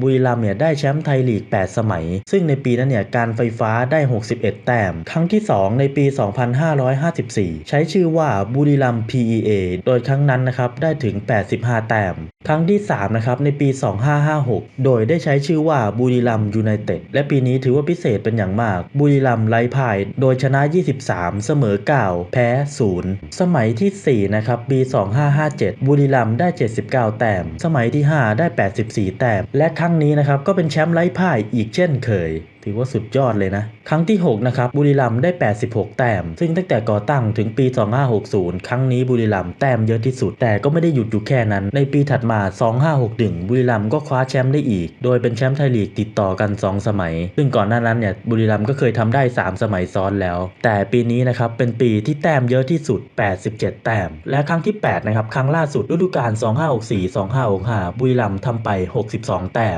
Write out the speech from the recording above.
บุรีรัมย์เนี่ยได้แชมป์ไทยลีก 8 สมัย ซึ่งในปีนั้นเนี่ยการไฟฟ้าได้ 61 แต้ม ครั้งที่ 2 ในปี 2554 ใช้ชื่อว่าบุรีรัมย์ PEA โดยครั้งนั้นนะครับได้ถึง 85 แต้มครั้งที่ 3 นะครับ ในปี 2556 โดยได้ใช้ชื่อว่าบุรีรัมยูไนเต็ด และปีนี้ถือว่าพิเศษเป็นอย่างมาก บุรีรัมไร้พ่าย โดยชนะ 23 เสมอ 9 แพ้ 0 สมัยที่ 4 นะครับ ปี 2557 บุรีรัมได้ 79 แต้ม สมัยที่ 5 ได้ 84 แต้ม และครั้งนี้นะครับ ก็เป็นแชมป์ไร้พ่ายอีกเช่นเคยถือว่าสุดยอดเลยนะ ครั้งที่ 6 นะครับ บุรีรัมย์ได้ 86 แต้ม ซึ่งตั้งแต่ก่อตั้งถึงปี 2560 ครั้งนี้บุรีรัมย์แต้มเยอะที่สุด แต่ก็ไม่ได้หยุดอยู่แค่นั้น ในปีถัดมา 2561 บุรีรัมย์ก็คว้าแชมป์ได้อีก โดยเป็นแชมป์ไทยลีกติดต่อกัน 2 สมัย ซึ่งก่อนหน้านั้นเนี่ย บุรีรัมย์ก็เคยทำได้ 3 สมัยซ้อนแล้ว แต่ปีนี้นะครับ เป็นปีที่แต้มเยอะที่สุด 87 แต้ม และครั้งที่ 8 นะครับ ครั้งล่าสุดฤดูกาล2564-2565 บุรีรัมย์ทำไป 62 แต้ม